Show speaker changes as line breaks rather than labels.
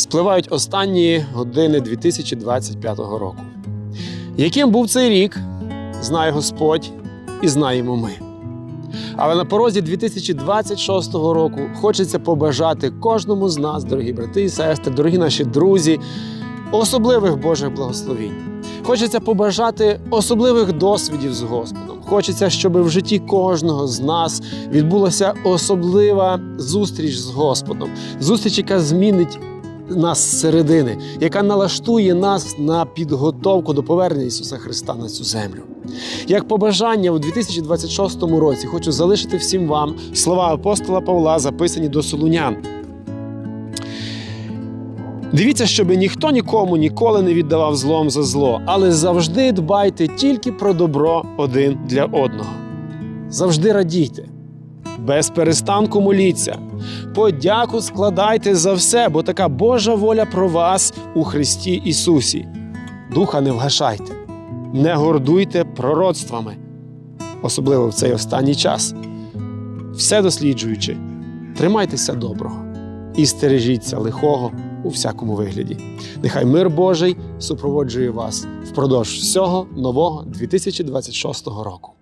Спливають останні години 2025 року. Яким був цей рік, знає Господь і знаємо ми. Але на порозі 2026 року хочеться побажати кожному з нас, дорогі брати і сестри, дорогі наші друзі, особливих Божих благословінь. Хочеться побажати особливих досвідів з Господом. Хочеться, щоб в житті кожного з нас відбулася особлива зустріч з Господом, зустріч, яка змінить нас зсередини, яка налаштує нас на підготовку до повернення Ісуса Христа на цю землю. Як побажання у 2026 році хочу залишити всім вам слова апостола Павла, записані до Солунян. Дивіться, щоб ніхто нікому ніколи не віддавав злом за зло, але завжди дбайте тільки про добро один для одного. Завжди радійте, без перестанку моліться, подяку складайте за все, бо така Божа воля про вас у Христі Ісусі. Духа не вгашайте, не гордуйте пророцтвами, особливо в цей останній час. Все досліджуючи, тримайтеся доброго і стережіться лихого у всякому вигляді. Нехай мир Божий супроводжує вас впродовж всього нового 2026 року.